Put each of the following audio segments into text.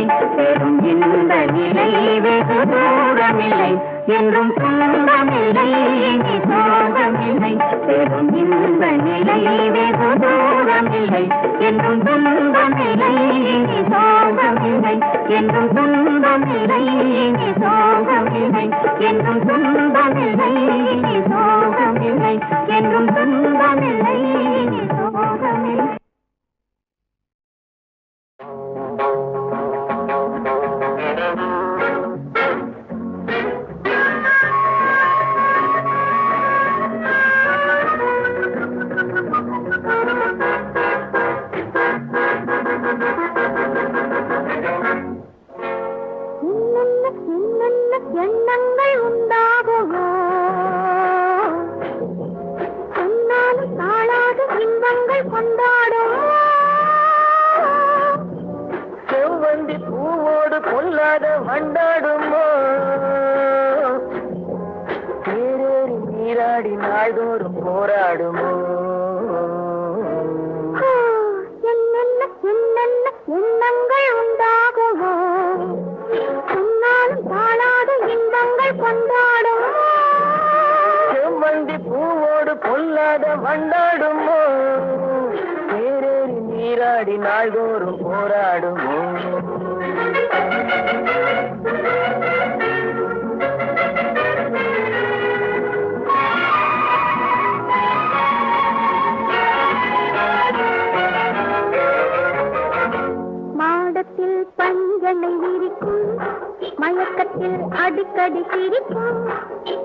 இல்லை பெரும் இந்த நிலை வெகு தூரமில்லை. என்றும் தூரமில்லை இனி சோகமில்லை பெரும் இந்த நிலை வெகு தூரமில்லை. என்றும் துன்பமில்லை. இனி சோகமில்லை என்றும் துன்பமில்லை. இனி சோகமில்லை என்றும் துன்பமில்லை. இனி சோகமில்லை என்றும் துன்பமில்லை. இனி சோகமில்லை கொல்லாத வண்டாடுமோ நீராடி நாள்தோறும் போராடுமோ? மாடத்தில் பஞ்சனை விரிக்கும் மயக்கத்தில் அடிக்கடி சிரிக்கும்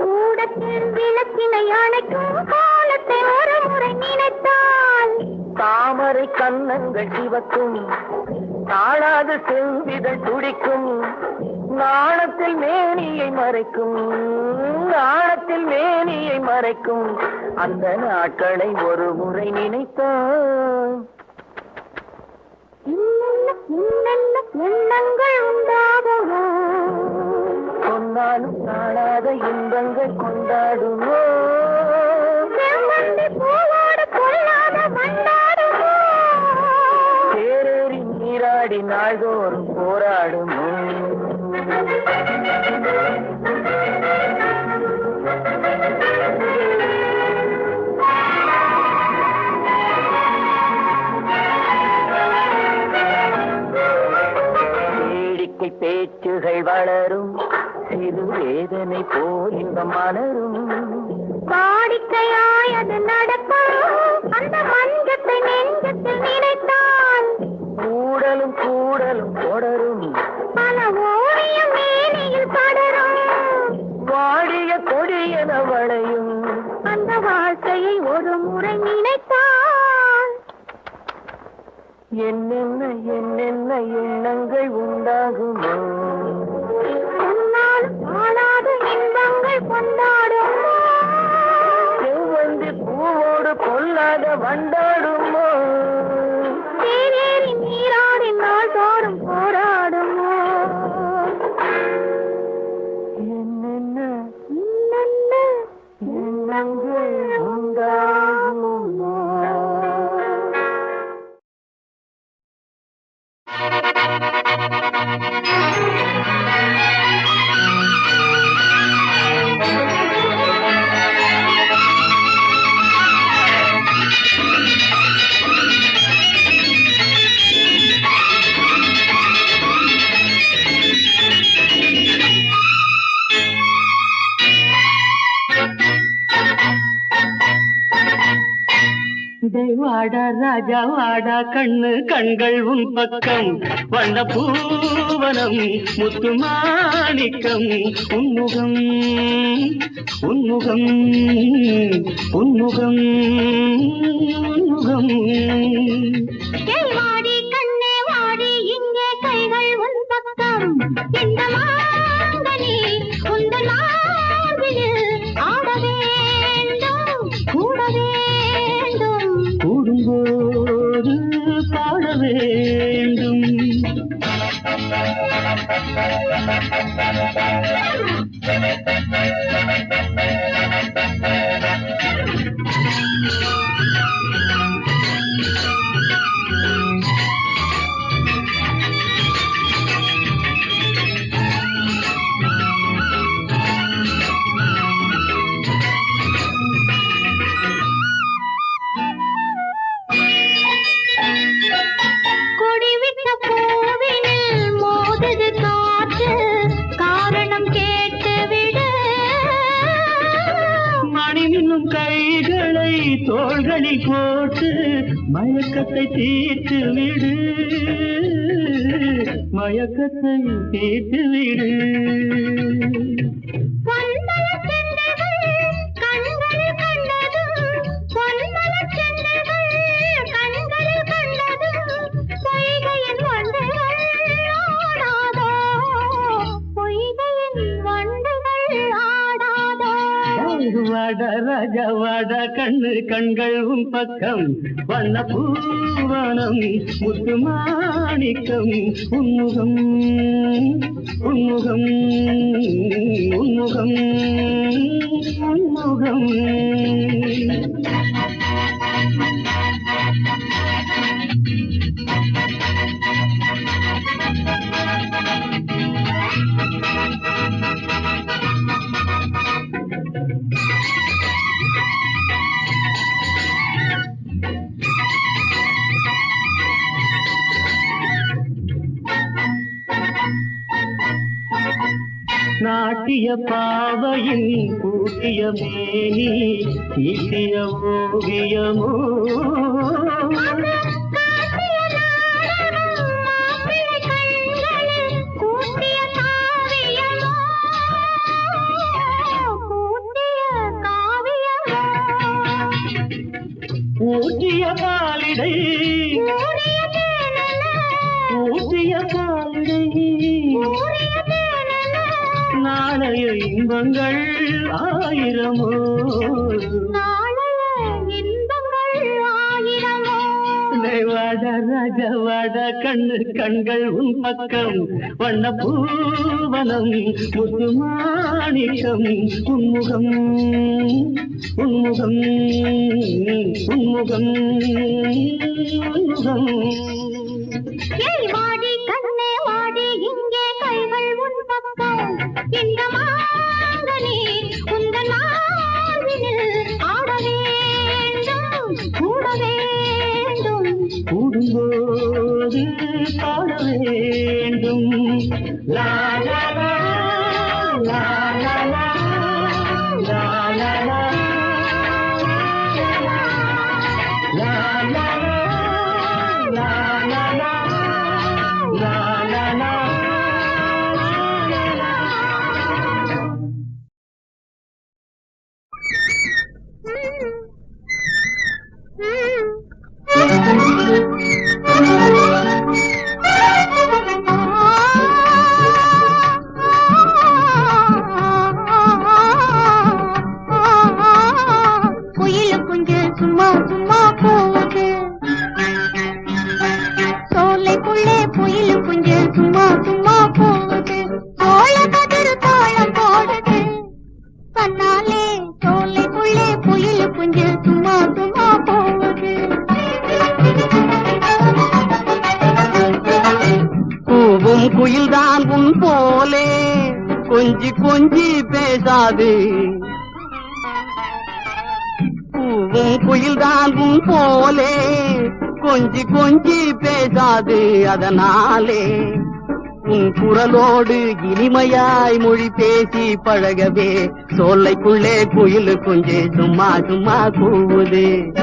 கூடத்தில் விளக்கினை அணைக்கும் முறை நினைத்தால். தாமரை கன்னங்கள் சிவக்கும் தாழாத செவ்விதழ் துடிக்கும் நாணத்தில் மேனியை மறைக்கும் நாணத்தில் மேனியை மறைக்கும். அந்த நாட்களை ஒரு முறை நினைத்தான் எண்ணங்கள் உண்டாகுமோ? சொன்னாலும் இன்பங்கள் கொண்டாடுமோ? நீராடி நாள்தோறும் போராடும்? வேடிக்கை பேச்சுகள் வளரும் சிறு வேதனை போல் இன்பம் மலரும். வாழ்க்கையை ஒரு முறை நினைத்தால் என்னென்ன என்னென்ன எண்ணங்கள் உண்டாகுமோ? காணாத இன்பங்கள் கொண்டாடும்? செவ்வந்தி பூவோடு கொல்லாத வண்டாடுமோ? தேனேறி நீராடி நாள் தோறும் போராடுமோ Thank you. வாடா ராஜா வாடா கண்ணு கண்கள் உன் பக்கம். வண்ண பூவனம் முத்து மாணிக்கம். உன்முகம் உன்முகம் உன்முகம் உன்முகம் வாடி கண்ணே வாடி இங்கே கைகள் உன் பக்கம். Thank you. சேர்த்து விடு வாட கண்ணு கண்கள் உன் பக்கம். வண்ண பூவனம் முத்து மாணிக்கம். உன்முகம் உன்முகம் உன்முகம் உன்முகம். ఓవియమేని నిశిర ఓవియమో கண்கள் உன் பக்கம் வண்ண பூவனம் முத்து மாணிக்கம் உன்முகம் உன்முகம் உன்முகம். உன்முகம் வாடி கண்ணே வாடி இங்கே கைகள் உன் பக்கம் இந்த மாங்கனி உங்கள் மார்பினில் ஆட வேண்டும் கூட வேண்டும். கூடும்போது பாட வேண்டும் லா லா லா லா லா லா லா லா லா லா லா லா பேசாது பூவும் குயில்தான் போலே. கொஞ்சி கொஞ்சி பேசாது அதனாலே. உன் குரலோடு இனிமையாய் மொழி பேசி பழகவே. சோலைக்குள்ளே குயில் குஞ்சு சும்மா சும்மா கூவுது.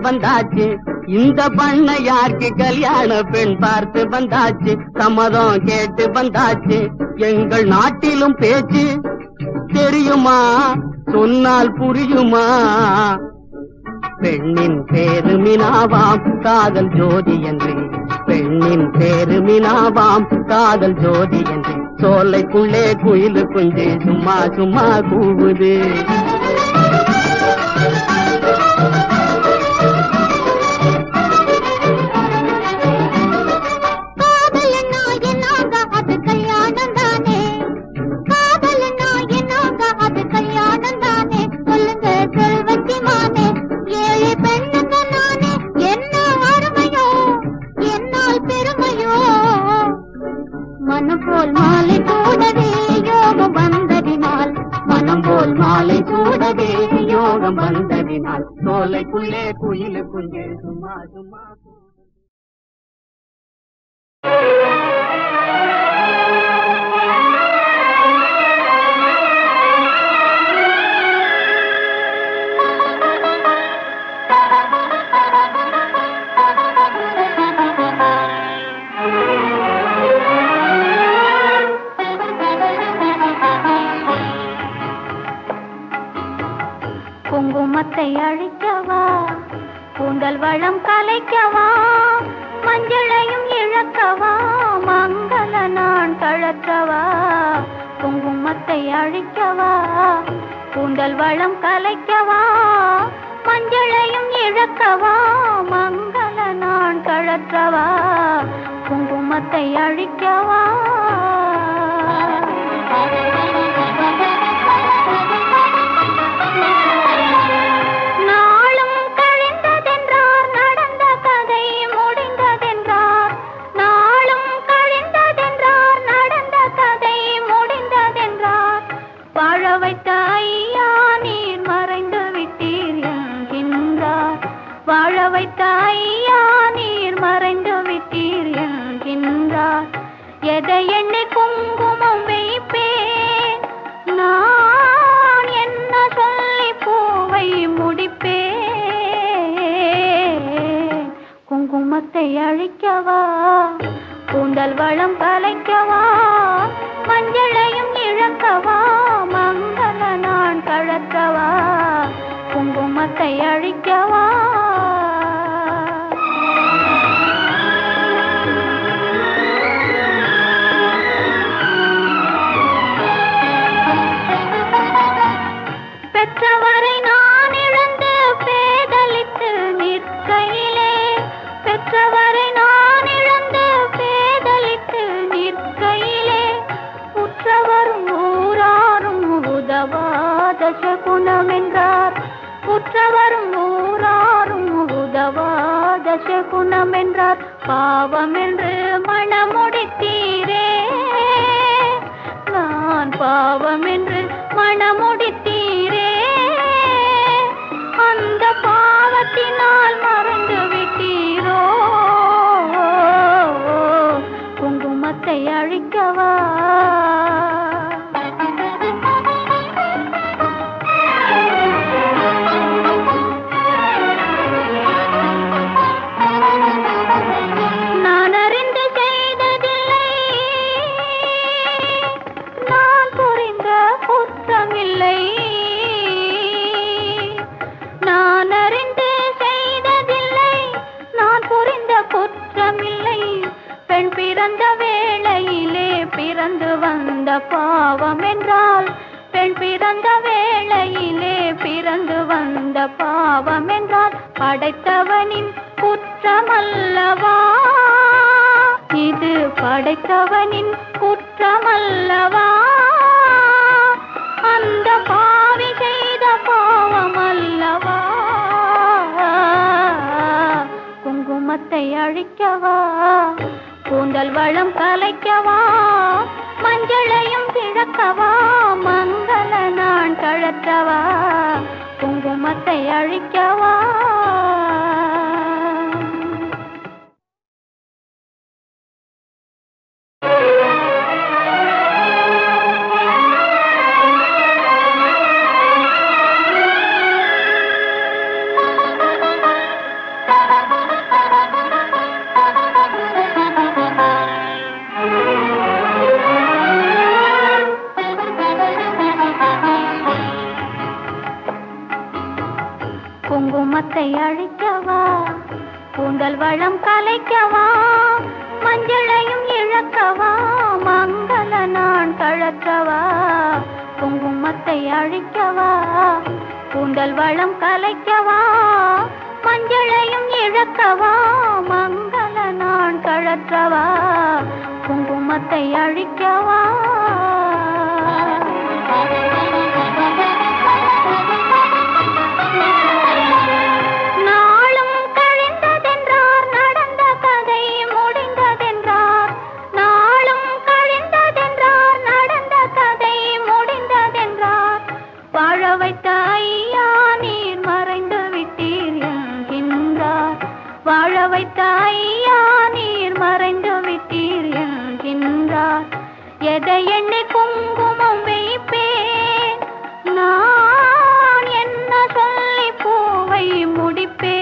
வந்தாச்சு. இந்த பண்ண யாருக்கு கல்யாண பெண் பார்த்து வந்தாச்சு? சம்மதம் கேட்டு வந்தாச்சு. எங்கள் நாட்டிலும் பேச்சு தெரியுமா? சொன்னால் புரியுமா? பெண்ணின் பேரு மினாவாம் காதல் ஜோதி என்று. பெண்ணின் பேரு மினாவாம் காதல் ஜோதி என்று. சோலைக்குள்ளே குயிலு குஞ்சு சும்மா சும்மா கூவுது. யோகம் வந்ததினால் சோலைக்குள்ளே குயிலு குஞ்சு சும்மா சும்மா கூவுது. அழிக்கவா? கூந்தல் வளம் கலைக்கவா? மஞ்சளையும் இழக்கவா? மங்கள நான் கழற்றவா குங்குமத்தை அழிக்கவா? கூந்தல் வளம் கலைக்கவா? மஞ்சளையும் இழக்கவா? மங்கள நான் கழற்றவா குங்குமத்தை அழிக்கவா? உங்கள் வளம் கலைக்கவா? மஞ்சளையும் இழக்கவா? மங்கள நான் கழக்கவா? குங்குமத்தை அழிக்கவா? தசகுணமென்றார் குற்றவரும் என்றார் ஊராரும் உதவாத சகுனம் என்றார் பாவம் என்று மணமுடித்தீரே. நான் பாவம் என்று மணமுடித்தீரே. அந்த பாவத்தினால் மறந்து விட்டீரோ. குங்குமத்தை அழி கலைக்கவா? கூந்தல் வளம் கலைக்கவா? மஞ்சளையும் கிழக்கவா மங்கள நான் கழற்றவா குங்குமத்தை அழிக்கவா? அழிக்கவா? கூந்தல் வளம் கலைக்கவா? மஞ்சளையும் இழக்கவா? மங்கள நான் கழக்கவா குங்குமத்தை அழிக்கவா? கூந்தல் வளம் கலைக்கவா? மஞ்சளையும் இழக்கவா? மங்கள நான் கழற்றவா குங்குமத்தை அழிக்கவா? பூவை முடிப்பே.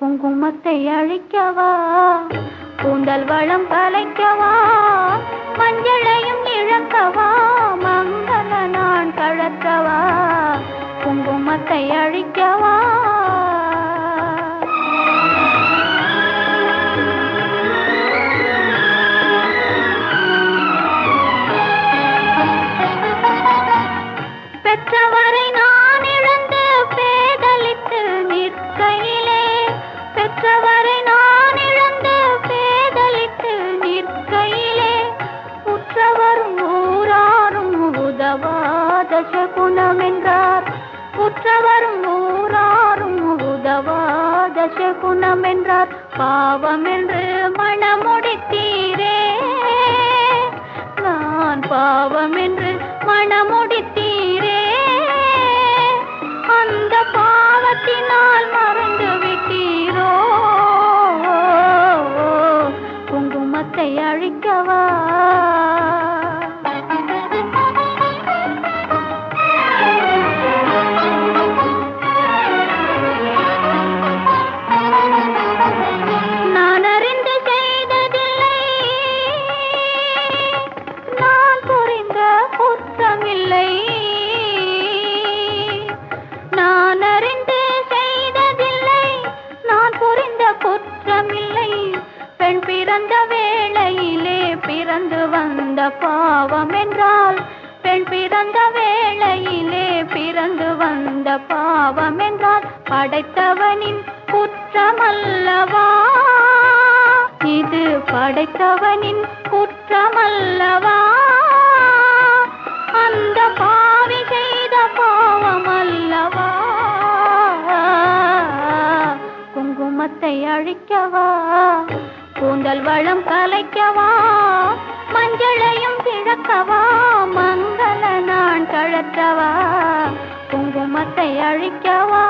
குங்குமத்தை அழிக்கவா? கூந்தல் வளம் கலைக்கவா? மஞ்சளையும் இழக்கவா? மங்கள நான் கழற்றவா குங்குமத்தை அழிக்கவா? மனம் என்றார் பாவம் என்று மனமுடி படைத்தவனின் குற்றமல்லவா? இது படைத்தவனின் குற்றமல்லவா? அந்த பாவி செய்த பாவமல்லவா? குங்குமத்தை அழிக்கவா? கூந்தல் வளம் கலைக்கவா? மஞ்சளையும் கிழக்கவா மங்கள நான் கழற்றவா குங்குமத்தை அழிக்கவா?